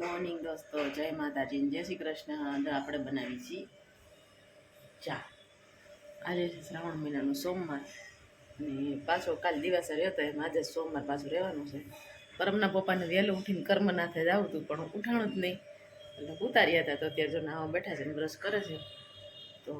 Morning દોસ્તો, જય માતાજી જય શ્રી કૃષ્ણ. આપણે બનાવી છીએ ચા. આજે છે શ્રાવણ મહિનાનો સોમવાર અને પાછો કાલ દિવસે હતો એમ આજે સોમવાર પાછું રહેવાનું છે. પરમના પપ્પાને વહેલું ઉઠીને કર્મનાથે જ આવતું, પણ ઉઠાણું જ નહીં. એટલે ઉતાર્યા હતા તો અત્યારે જો નાવા બેઠા છે બ્રશ કરે છે. તો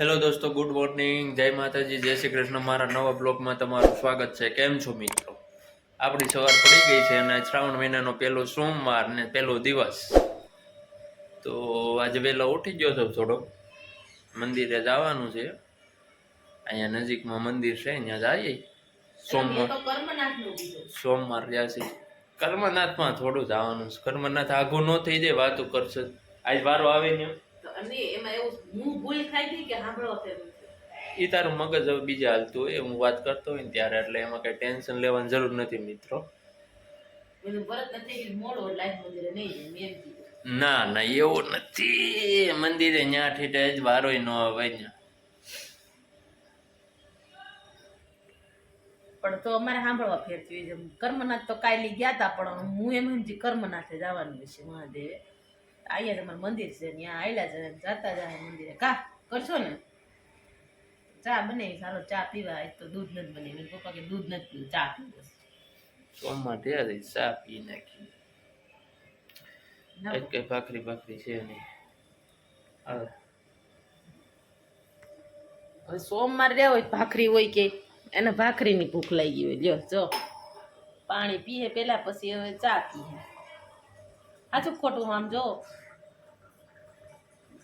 હેલો દોસ્તો ગુડ મોર્નિંગ જય માતાજી, જય શ્રી કૃષ્ણ. મારા નવા બ્લોગમાં તમારું સ્વાગત છે. કેમ છો મિત્રો? આપણી સવાર પડી ગઈ છે અને શ્રાવણ મહિનાનો પહેલો સોમવાર ને પહેલો દિવસ. તો આજે વહેલો ઉઠી ગયો છો થોડો મંદિરે જવાનું છે. અહીંયા નજીકમાં મંદિર છે ત્યાં જઈએ. સોમવાર સોમવાર છે. કર્મનાથમાં થોડું જવાનું છે. કર્મનાથ આઘું ન થઈ જાય વાતો કરશે. આજ વારો આવે ને એમાં એવું હું ભૂલ ખાઈ ગઈ કે ફેરવું એ તારું મગજ હવે બીજા હાલતું હોય હું વાત કરતો હોય ને ત્યારે એટલે એમાં કઈ ટેન્શન લેવાની જરૂર નથી મિત્રો. ના ના એવું નથી. મંદિરે ન્યા ઠીઠે જ વારોય ન આવે પણ તો અમારે સાંભળવા ફેરતી હોય છે. કર્મનાથ તો કાયલી ગયા હતા પણ હું એમ સમજી કર્મનાથે જવાનું છે મહાદેવે. અહીંયા તમારું મંદિર છે ત્યાં આયલા છે જાતા જાય મંદિરે. કા કરશો ને? ચા બનાવી સારો ચા પીવા આજ તો દૂધ નથી બની. મેં પપ્પા કે દૂધ નથી પીવું ચા પીવું સોમવાર છે ચા પી નાખી. આજ કઈ ભાખરી ભાખરી છે નહીં. હવે હવે સોમવાર રહ્યા હોય ભાખરી હોય કે એને ભાખરીની ભૂખ લાગી હોય. લ્યો જો. પાણી પીએ પેલા પછી હવે ચા પીએ. સાચું ખોટું આમ જો?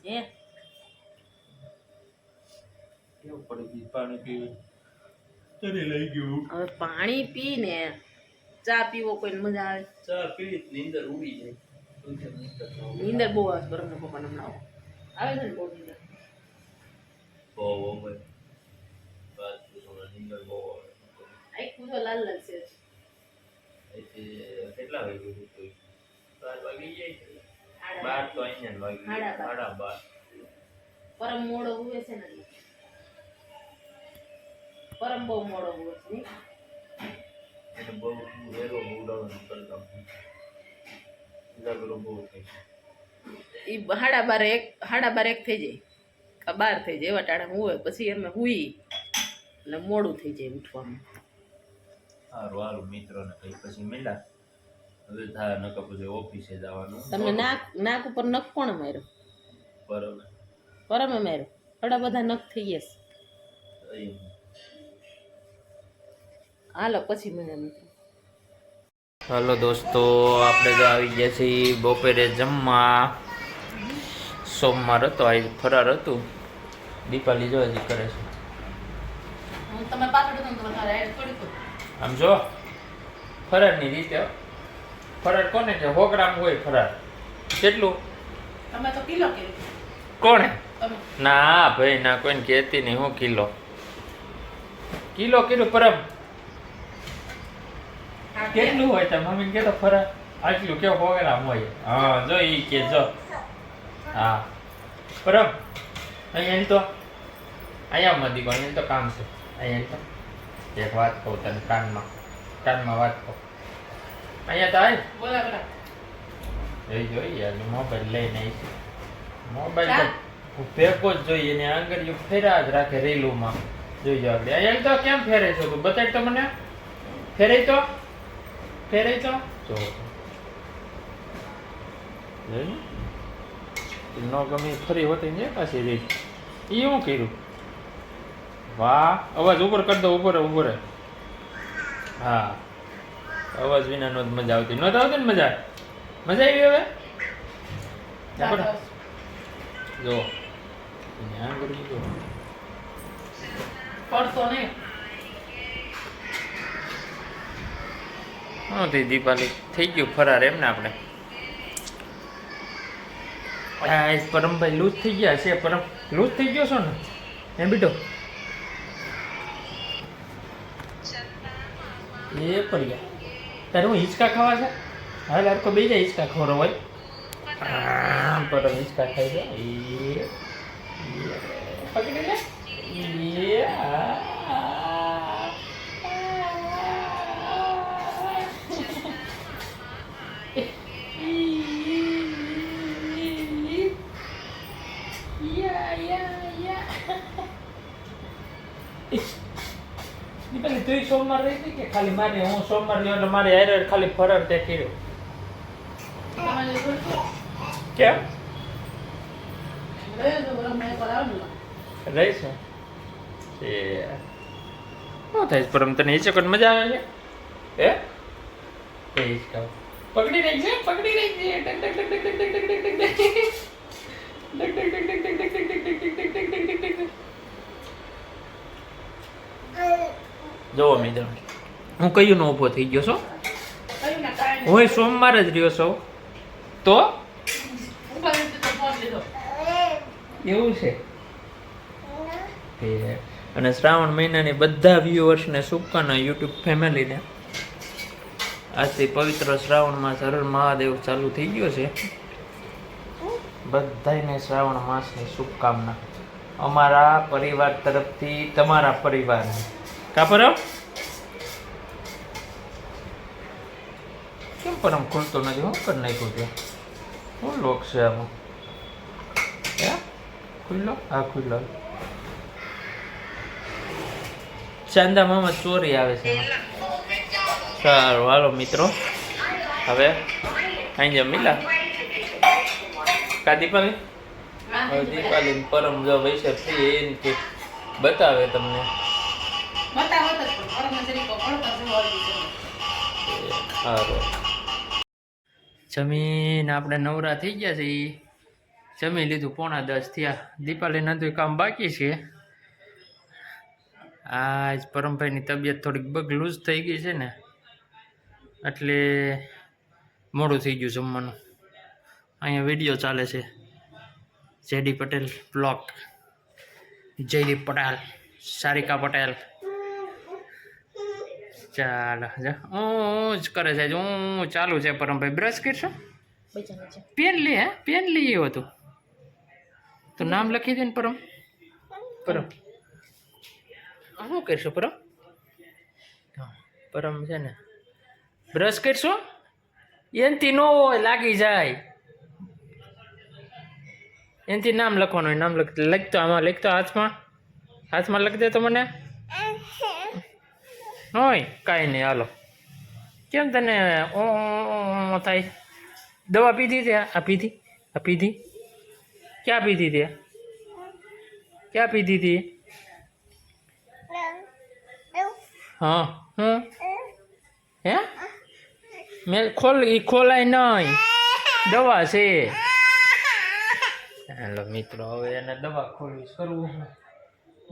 હે? કેવું પડી પાણી પીવું? તને લઈ ગયું. હવે પાણી પીને ચા પીવો કોઈને મજા આવે? ચા પી નીંદર ઉડી જાય. નીંદર ન બહુ આવે છે બરફના પપ્પા હમણાં આવે. છે ને બહુ નીંદર? બહુ અમે વાત નીંદર બહુ આવે. આખું તો લાલ લાલ કેટલા વાગે ઉઠ્યું? બાર વાગી જાય બાર તો અહીંયા જ સાડા બાર. પરમ મોડો હોય છે ને. પરમ બહુ મોડો એટલે બહુ કરતા ઈ હાડા બાર એક હાડા બાર એક થઈ જાય. બાર થઈ જાય. એવા ટાણા હોય પછી અમે હુઈ. એટલે મોડું થઈ જાય ઉઠવામાં. સારું સારું મિત્રોને કઈ પછી મેલા હવે થાય નક પછી ઓફિસે જવાનું. તમે નાક નાક ઉપર નખ કોણ માર્યો? પરમે. પરમે માર્યો? થોડા બધા નખ થઈ ગયા હાલો પછી મિત્રો હાલો દોસ્તો આપણે તો આવી ગયા છીએ બપોરે જમવા. સોમવાર હતો આજે ફરાર હતું. દીપાલી જો હજી કરે છે. આમ જો ફરારની રીતે. ફરાર કોને કે સો ગ્રામ હોય ફરાર. કેટલું? તમે તો કિલો કે કોણે? ના ભાઈ ના કોઈને કહેતી નહીં હું કિલો. કિલો કીધું પરમ. કેટલું હોય તો મમ્મી કે તો ફરા. આટલું કેવો પ્રોગ્રામ હોય. હા જો ઈ કે જો. હા. પરમ અહીંયા તો અહીંયા મધી અહીંયા તો કામ છે. અહીંયા તો. એક વાત કહું તને કાનમાં. કાનમાં વાત કહું. અહીંયા તો આવી બોલા બોલા જોઈ જોઈએ અને મોબાઈલ લઈને આવી મોબાઈલ તો ભેગો જ જોઈએ ને આંગળીઓ ફેરા જ રાખે રેલુમાં. જોઈજો આપણે. અહીંયા તો કેમ ફેરે છો તું? બતાવી તો મને. ફેરે તો. ફેરે તો? જોયું? ન ગમે ફરી હોતી ને પાછી રીત એ હું કર્યું? વાહ અવાજ ઉપર કરી દો ઉપર ઉપર. હા. અવાજ વિના નો મજા આવતી. નહોત આવતી ને મજા? મજા આવી હવે? જો. ત્યાં કરી જો પડતો નહીં. થઈ દીપાલી થઈ ગયું ફરાર એમ ને આપણે. આ પરમભાઈ લૂઝ થઈ ગયા છે, પરમ લૂઝ થઈ ગયો છો ને? એ બીટો? એ પડી ગયા. તારે હું હિંચકા ખાવા છે? હાલ હરકો બે જાય હિંચકા ખોરો હોય? પરમ હિંચકા ખાઈ જાય પકડી લે. એ આ. સોમવાર રહી હતી કે ખાલી મારી હું સોમવાર રહ્યો એટલે મારી હારે ખાલી ફરર તે કર્યો કેમ રહી રહીશ એ શું થાય પરમ તને એ ચકન મજા આવે છે હે એ જ કહું પકડી રહી છે પકડી રહી છે ડક ટક ટક ટક ટક. ટક ટક ટક ટક ટક ટક ટક ટક ટક ટક ટક જોવો મિત્રો. હું કયું નો ઊભો થઈ ગયો છું? હું સોમવાર જ રહ્યો છું. તો? એવું છે? અને શ્રાવણ મહિનાની બધા વ્યુઅર્સને શુભકામના યુટ્યુબ ફેમિલીને. આજથી પવિત્ર શ્રાવણમાં સરળ મહાદેવ ચાલુ થઈ ગયો છે. બધાને શ્રાવણ માસની શુભકામના. અમારા પરિવાર તરફથી, તમારા પરિવારને. કા કેમ કેમ આમ ખુલતો નથી હું કરી નાખ્યું છે શું લોક છે આમાં હે ખુલ્લો હા ખુલ્લો ચાંદા મામા ચોરી આવે છે. સારું હાલો મિત્રો હવે અહીં જાઓ મિલા કા દીપાલી હવે દીપાલી પરમ જો વૈશે ફ્રી એને કે બતાવે તમને જમીન આપણે નવરા થઈ ગયા છે જમી લીધું પોણા દસ થયા. દીપાલી નતું કામ બાકી છે. આજ પરમભાઈની તબિયત થોડીક બગલૂઝ થઈ ગઈ છે ને. એટલે મોડું થઈ ગયું જમવાનું. અહીંયા વીડિયો ચાલે છે. JD Patel block Jaydeep Patel, Sarika Patel. ચાલો જા. ઊં જ કરે છે હું ચાલુ છે પરમભાઈ. બ્રશ કરશો પેન લે હે? પેન લી આવ્યો હતું. તો નામ લખી દે ને પરમ. પરમ. શું કરશો પરમ? પરમ છે ને. બ્રશ કરશો? એનથી નો હોય લાગી જાય. એનથી નામ લખવાનું નામ લખ લખતો આમાં લખતો હાથમાં. હાથમાં લખી દે તો મને. હોય કાંઈ નહીં, હાલો. કેમ તને ઓ થાય? દવા પીધી તે આ પીધી? આ પીધી? ક્યાં પીધી તે ક્યાં પીધી હતી? હા હું હે? મેં ખોલ, ઈ ખોલાય નહીં દવા છે. હાલો, મિત્રો, હવે એને દવા ખોલવી કરવું?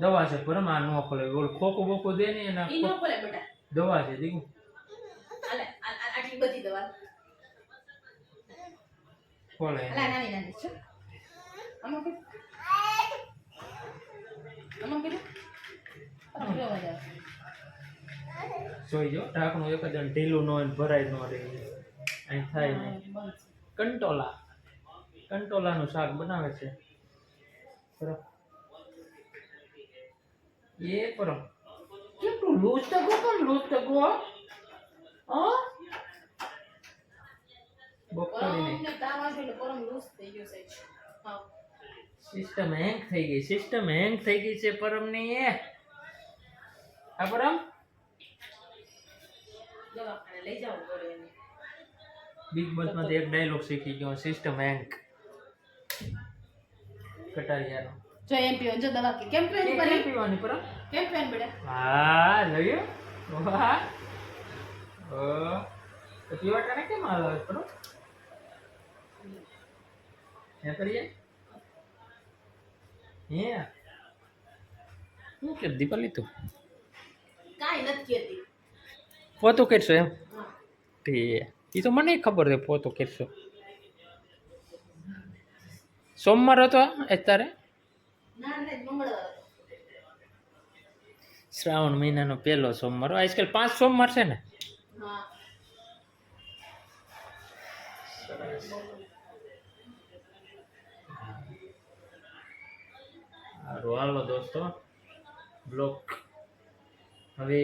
દવા છે પર આ ન ખોલે ઓલ ખોકો બોકો દે ને એના ઈ નો ખોલે બેટા. દવા છે દીકુ. આ- આટલી બધી દવા. ખોલે. હાલે નાની નાની છે. આમાં કે અવાજ આવે? જોઈ જો ઢાંકણું એક જ ઢીલું ન હોય ભરાય ન રહે. અહીં થાય નહીં. કંટોલા. કંટોલાનું શાક બનાવે છે. પરમ 예, 그럼. 쟤또 로스터 그건 로스터 그거? 어? બપોરે સિસ્ટમ હેંગ થઈ ગઈ સિસ્ટમ હેંગ થઈ ગઈ છે પરમની એ આ પરમ બિગ બોસ માંથી એક ડાયલોગ શીખી ગયો સિસ્ટમ હેંગ કટારિયાનો જો એમ પીવો જો દવા કે કેમ પીવાની પરી? પીવાની પર? કેમ પીવાની બેટા? હા લઈ વાહ. ઓ. પીવા ટાણે કેમ આવે પરમ હે કરીએ હે? હું કે દીપાલી તું? કાંઈ નથી કેતી પોતું કરશો એમ? તે એ તો મને ખબર છે પોતું કરશો સોમવાર હતો અત્યારે ના ના મંગળવાર હતો. શ્રાવણ મહિનાનો પહેલો સોમવાર. આજકાલ પાંચ સોમવાર છે ને? હાલો દોસ્તો. બ્લોક. હવે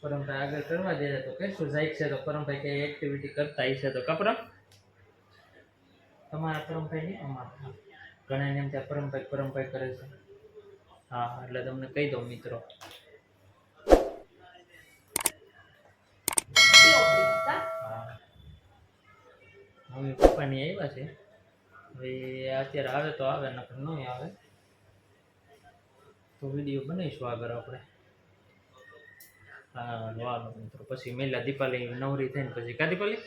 પરમભાઈ આગળ કરવા દે તો કઈશું જાય છે તો પરમભાઈ કઈ એક્ટિવિટી કરતા હશે તો કપરમ તમારા પરમભાઈ નહીં? અમારા. ઘણા એમ ત્યાં પરમભાઈ પરમભાઈ કરે છે. હા, એટલે તમને કહી દઉં મિત્રો. મમ્મી પપ્પાની આવ્યા છે. હવે અત્યારે આવે તો આવે, નકર નહીં આવે. તો વીડિયો બનાવીશું આગળ આપણે. હા વાલો પછી મેલા દીપાલી નવરી થઈને પછી. કા દીપાલી?